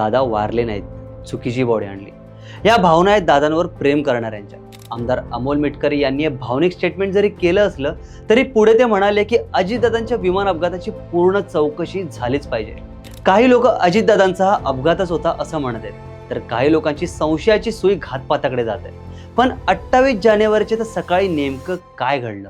दादा वारले नाहीत. चुकीची बॉडी आणली. या भावना आहेत दादांवर प्रेम करणाऱ्यांच्या. आमदार अमोल मिटकरी यांनी भावनिक स्टेटमेंट जरी केलं असलं तरी पुढे ते म्हणाले की अजितदादांच्या विमान अपघाताची पूर्ण चौकशी झालीच पाहिजे. काही लोक अजितदादांचा हा अपघातच होता असं म्हणत आहेत. तर काही लोकांची संशयाची सुई घातपाताकडे जात आहे. पण अठ्ठावीस जानेवारीचे तर सकाळी नेमकं काय घडलं?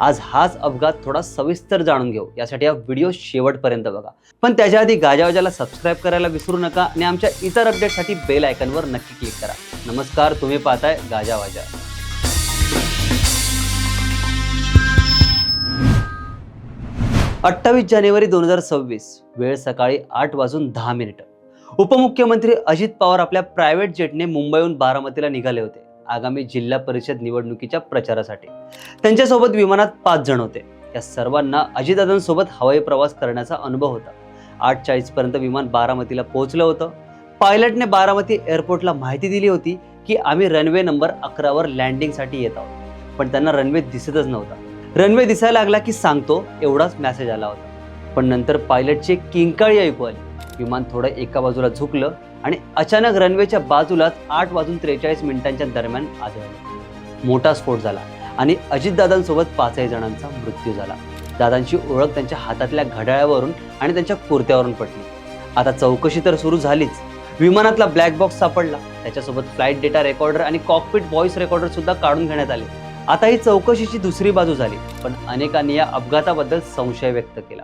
आज हाच अपघात थोडा सविस्तर जाणून घेऊ. यासाठी हा व्हिडिओ शेवटपर्यंत बघा. पण त्याच्या आधी गाजावाजाला सबस्क्राईब करायला विसरू नका आणि आमच्या इतर अपडेटसाठी बेल आयकनवर नक्की क्लिक करा. नमस्कार तुम्ही पाहताय गाजावाजा. अठ्ठावीस जानेवारी दोन हजार सव्वीस वेळ सकाळी आठ वाजून दहा मिनिटं. उपमुख्यमंत्री अजित पवार आपल्या प्रायव्हेट जेटने मुंबईहून बारामतीला निघाले होते. आगामी जिल्हा परिषद निवडणुकीच्या प्रचारासाठी. त्यांच्यासोबत विमानात पाच जण होते. या सर्वांना अजितदादांसोबत हवाई प्रवास करण्याचा अनुभव होता. आठ चाळीसपर्यंत विमान बारामतीला पोहोचलं होतं. पायलटने बारामती एअरपोर्टला माहिती दिली होती की आम्ही रनवे नंबर अकरावर लँडिंगसाठी येत आहोत. पण त्यांना रनवे दिसतच नव्हता. रनवे दिसायला लागला की सांगतो एवढाच मेसेज आला होता. पण नंतर पायलटची किंकाळी ऐकू आली. विमान थोडं एका बाजूला झुकलं आणि अचानक रनवेच्या बाजूलाच आठ वाजून त्रेचाळीस मिनिटांच्या दरम्यान आढळलं मोठा स्फोट झाला आणि अजितदादांसोबत पाचही जणांचा मृत्यू झाला. दादांची ओळख त्यांच्या हातातल्या घड्याळावरून आणि त्यांच्या कुर्त्यावरून पडली. आता चौकशी तर सुरू झालीच. विमानातला ब्लॅक बॉक्स सापडला. त्याच्यासोबत फ्लाईट डेटा रेकॉर्डर आणि कॉकपिट व्हॉइस रेकॉर्डर सुद्धा काढून घेण्यात आले. आता ही चौकशीची दुसरी बाजू झाली पण अनेकांनी या अपघाताबद्दल संशय व्यक्त केला.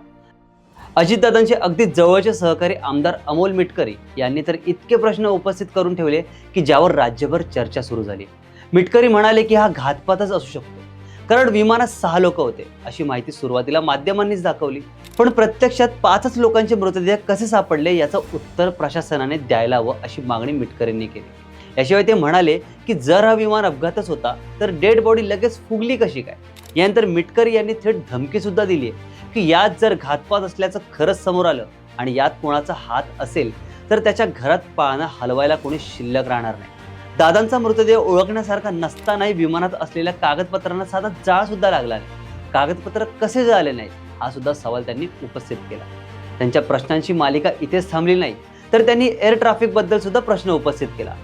अजितदादांचे अगदी जवळचे सहकारी आमदार अमोल मिटकरी यांनी तर इतके प्रश्न उपस्थित करून ठेवले की ज्यावर राज्यभर चर्चा सुरू झाली. मिटकरी म्हणाले की हा घातपातच असू शकतो. कारण विमानात सहा लोक होते अशी माहिती सुरुवातीला माध्यमांनीच दाखवली. पण प्रत्यक्षात पाचच लोकांचे मृतदेह कसे सापडले याचं उत्तर प्रशासनाने द्यायला हवं अशी मागणी मिटकरींनी केली. याशिवाय ते म्हणाले की जर हा विमान अपघातच होता तर डेड बॉडी लगेच फुगली कशी काय? यानंतर मिटकरी यांनी थेट धमकी सुद्धा दिली आहे की यात जर घातपात असल्याचं खरंच समोर आलं आणि यात कोणाचा हात असेल तर त्याच्या घरात पाळणं हलवायला कोणी शिल्लक राहणार नाही. दादांचा मृतदेह ओळखण्यासारखा नसतानाही विमानात असलेल्या कागदपत्रांना साधा जाळ सुद्धा लागला नाही. कागदपत्र कसे झाले नाहीत हा सुद्धा सवाल त्यांनी उपस्थित केला. त्यांच्या प्रश्नांची मालिका इथेच थांबली नाही तर त्यांनी एअर ट्रॅफिकबद्दल सुद्धा प्रश्न उपस्थित केला.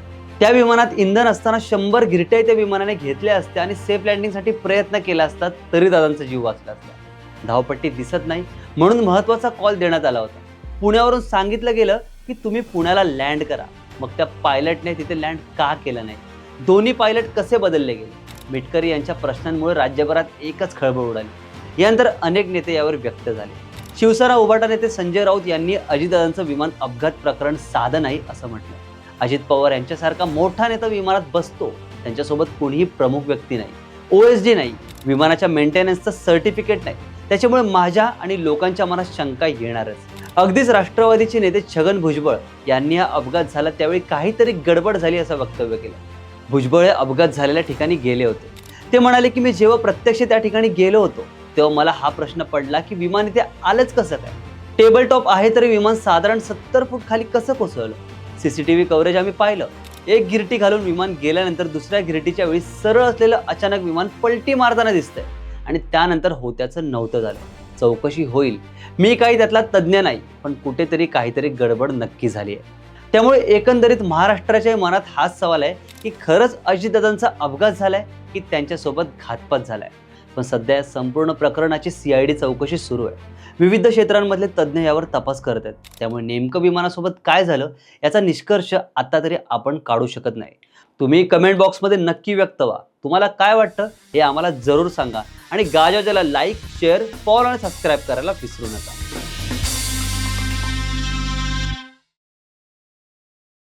त्या विमानात इंधन असताना शंभर गिरट्या त्या विमानाने घेतल्या असत्या आणि सेफ लँडिंगसाठी प्रयत्न केला असता तरी दादांचा जीव वाचला असता. धावपट्टी दिसत नाही म्हणून महत्त्वाचा कॉल देण्यात आला होता. पुण्यावरून सांगितलं गेलं की तुम्ही पुण्याला लँड करा. मग त्या पायलटने तिथे लँड का केलं नाही? दोन्ही पायलट कसे बदलले गेले? मिटकरी यांच्या प्रश्नांमुळे राज्यभरात एकच खळबळ उडाली. यानंतर अनेक नेते यावर व्यक्त झाले. शिवसेना उभाटा नेते संजय राऊत यांनी अजितदादांचं विमान अपघात प्रकरण साधं नाही असं म्हटलं. अजित पवार यांच्यासारखा मोठा नेता विमानात बसतो. त्यांच्यासोबत कोणीही प्रमुख व्यक्ती नाही. ओ एस डी नाही विमानाच्या मेंटेनन्सचं सर्टिफिकेट नाही. त्याच्यामुळे माझ्या आणि लोकांच्या मनात शंका येणारच. अगदीच राष्ट्रवादीचे नेते छगन भुजबळ यांनी हा अपघात झाला त्यावेळी काहीतरी गडबड झाली असं वक्तव्य केलं. भुजबळ हे अपघात झालेल्या ठिकाणी गेले होते. ते म्हणाले की मी जेव्हा प्रत्यक्ष त्या ठिकाणी गेलो होतो तेव्हा मला हा प्रश्न पडला की विमान इथे आलंच कसं काय? टेबल टॉप आहे तरी विमान साधारण सत्तर फूट खाली कसं कोसळलं? सीसीटीव्ही कव्हरेज आम्ही पाहिलं. एक गिरटी घालून विमान गेल्यानंतर दुसऱ्या गिरटीच्या वेळी सरळ असलेलं अचानक विमान पलटी मारताना दिसतंय. आणि त्यानंतर होत्याचं नव्हतं झालं. चौकशी होईल. मी काही त्यातला तज्ज्ञ नाही पण कुठेतरी काहीतरी गडबड नक्की झाली आहे त्यामुळे एकंदरीत महाराष्ट्राच्या मनात हाच सवाल आहे की खरंच अजितदादांचा अपघात झालाय की त्यांच्यासोबत घातपात झालाय? पण सध्या या संपूर्ण प्रकरणाची सीआयडी चौकशी सुरू आहे. विविध क्षेत्रांमधले तज्ज्ञ यावर तपास करत आहेत. त्यामुळे नेमकं विमानासोबत काय झालं याचा निष्कर्ष आता तरी आपण काढू शकत नाही. तुम्ही कमेंट बॉक्समध्ये नक्की व्यक्त व्हा. तुम्हाला काय वाटतं हे आम्हाला जरूर सांगा. आणि गाजाजाला लाईक शेअर फॉलो आणि सबस्क्राईब करायला विसरू नका.